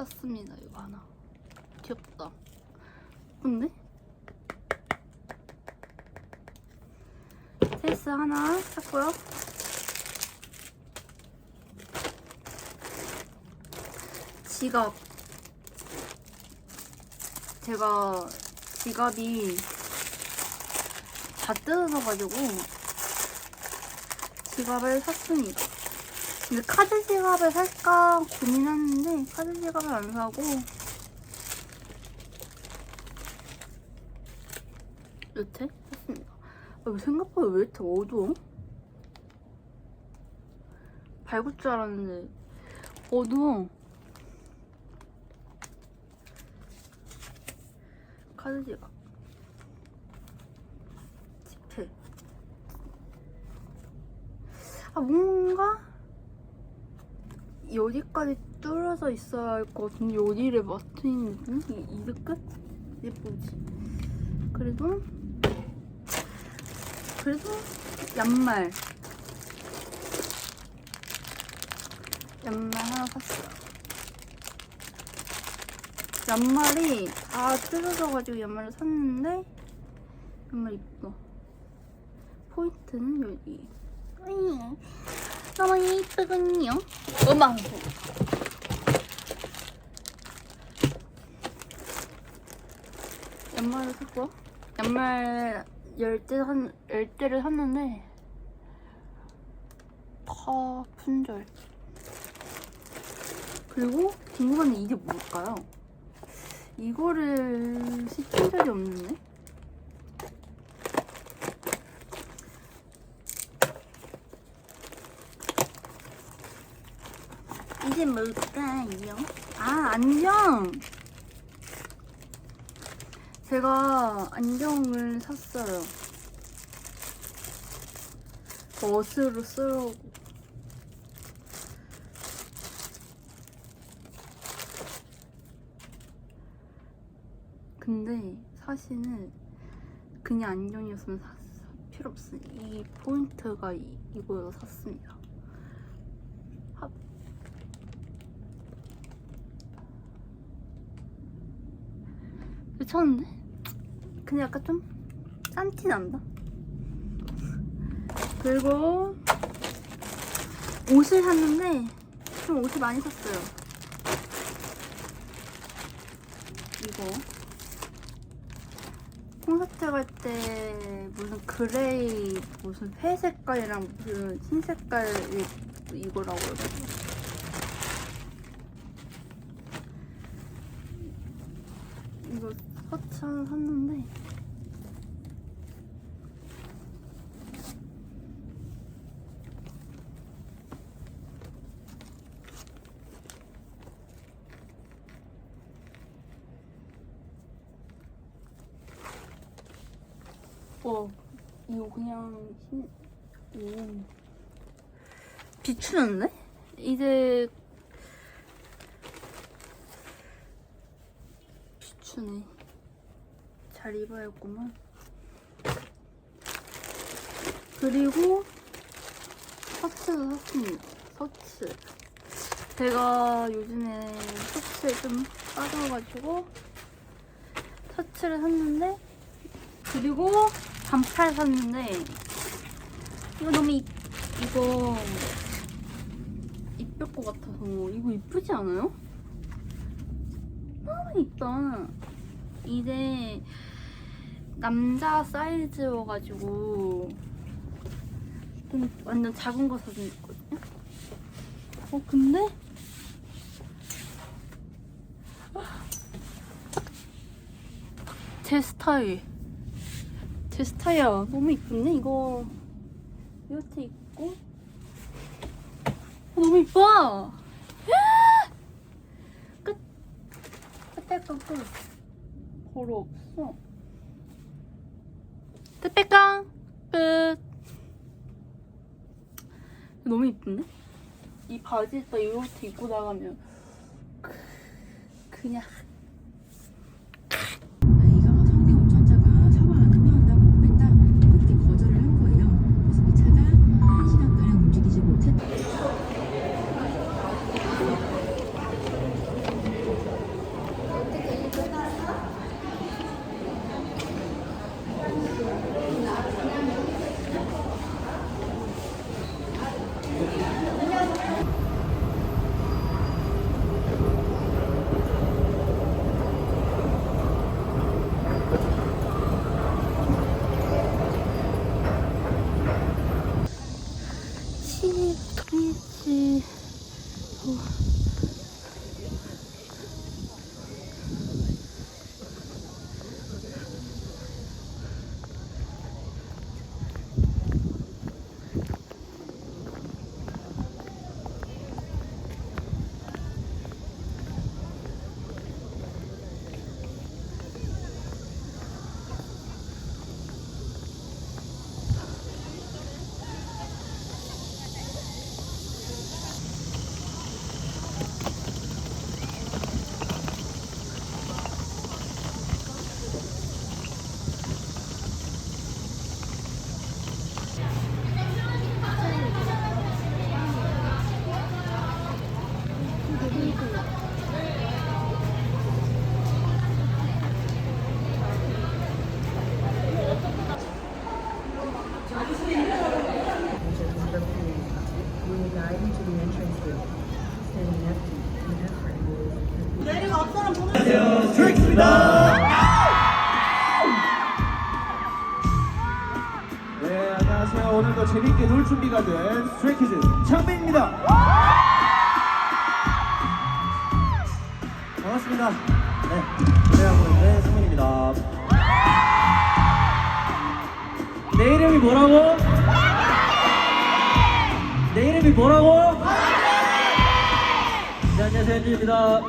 샀습니다. 이거 하나. 귀엽다. 근데 세스 하나 샀고요. 지갑. 제가 지갑이 다 뜯어져가지고 지갑을 샀습니다. 근데 카드 지갑을 살까 고민했는데 카드 지갑을 안 사고 여태 샀습니다. 아, 왜 생각보다 왜 이렇게 어두워? 밝을 줄 알았는데 어두워. 카드 지갑. 지폐. 아 뭔가 여기까지 뚫어져 있어야 할 것 같은데 여기를 맞춰있는 느낌? 이, 이게 끝? 예쁘지? 그래도 그래도 양말 양말 하나 샀어요 양말이 다 뜯어져가지고 양말을 샀는데 양말 이뻐 포인트는 여기 너무 이쁘군요. 어망 양말을 샀고 양말 열대 산 열대를 샀는데 다 품절. 그리고 궁금한데 이게 뭘까요? 이거를 시킨 적이 없는데 이게 뭘까요? 아 안경 제가 안경을 샀어요. 멋으로 쓰려고. 근데 사실은 그냥 안경이었으면 사, 사- 필요 없어요. 이 포인트가 이, 이거여서 샀습니다. 괜찮은데? 근데 약간 좀 짠티 난다. 그리고 옷을 샀는데 좀 옷을 많이 샀어요. 이거 콘서트 갈 때 무슨 그레이 무슨 회 색깔이랑 무슨 흰 색깔 이거라고 이거 하나 샀는데 와 이거 그냥 흰 오. 비추는데? 이제 비추네 잘 입어야겠구만 그리고 셔츠도 샀습니다 셔츠. 제가 요즘에 셔츠에 좀 빠져가지고 셔츠를 샀는데 그리고 반팔 샀는데 이거 너무 이, 이거 이쁠 것 같아서 이거 이쁘지 않아요? 너무 이쁘다. 이제 남자 사이즈여가지고 좀 완전 작은 거 사진 있거든요 어 근데 제 스타일 제 스타일이야. 너무 이쁜데? 이거 이렇게 입고 어, 너무 이뻐! 끝! 끝에가 끝. 바로 없어. 끝에가 끝. 너무 이쁜데? 이 바지에다 이렇게 입고 나가면 그- 그냥 재밌게 놀 준비가 된 스트레이키즈 창빈입니다. 반갑습니다. 네, 노래하고 있는 승민입니다. 내 이름이 뭐라고? 내 이름이 뭐라고? 네, 안녕하세요, 현주입니다.